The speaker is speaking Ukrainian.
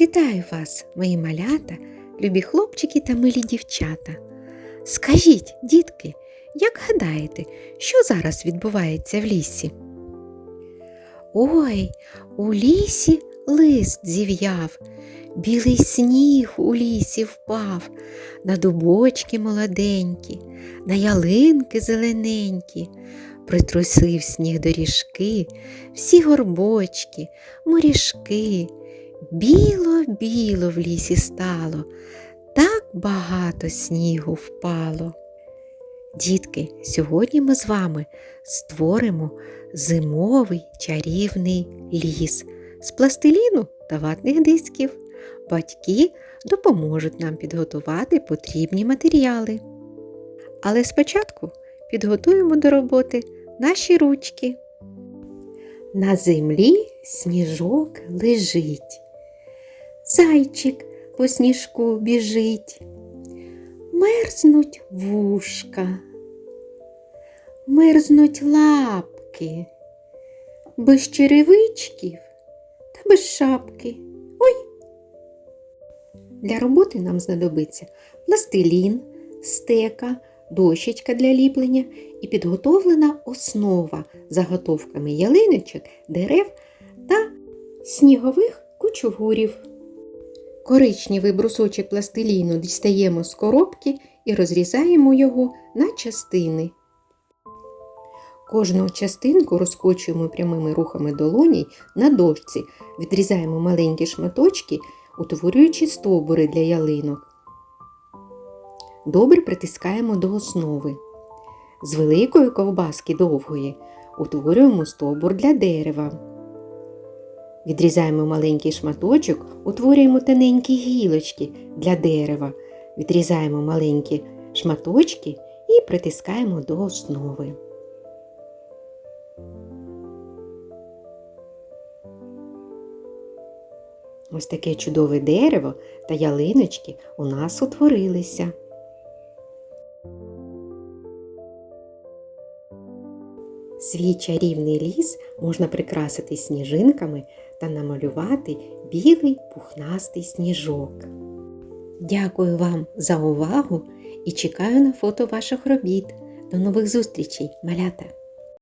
Вітаю вас, мої малята, любі хлопчики та милі дівчата. Скажіть, дітки, як гадаєте, що зараз відбувається в лісі? Ой, у лісі лист зів'яв, білий сніг у лісі впав, на дубочки молоденькі, на ялинки зелененькі, притрусив сніг доріжки, всі горбочки, моріжки. Біло-біло в лісі стало, так багато снігу впало. Дітки, сьогодні ми з вами створимо зимовий чарівний ліс з пластиліну та ватних дисків. Батьки допоможуть нам підготувати потрібні матеріали. Але спочатку підготуємо до роботи наші ручки. На землі сніжок лежить. Зайчик по сніжку біжить. Мерзнуть вушка, мерзнуть лапки, без черевичків та без шапки. Ой! Для роботи нам знадобиться пластилін, стека, дощечка для ліплення і підготовлена основа заготовками ялиночок, дерев та снігових кучугурів. Коричневий брусочок пластиліну дістаємо з коробки і розрізаємо його на частини. Кожну частинку розкочуємо прямими рухами долоній на дошці, відрізаємо маленькі шматочки, утворюючи стовбури для ялинок. Добре притискаємо до основи. З великої ковбаски довгої утворюємо стовбур для дерева. Відрізаємо маленький шматочок, утворюємо тоненькі гілочки для дерева. Відрізаємо маленькі шматочки і притискаємо до основи. Ось таке чудове дерево та ялиночки у нас утворилися. Свій чарівний ліс можна прикрасити сніжинками та намалювати білий пухнастий сніжок. Дякую вам за увагу і чекаю на фото ваших робіт. До нових зустрічей, малята!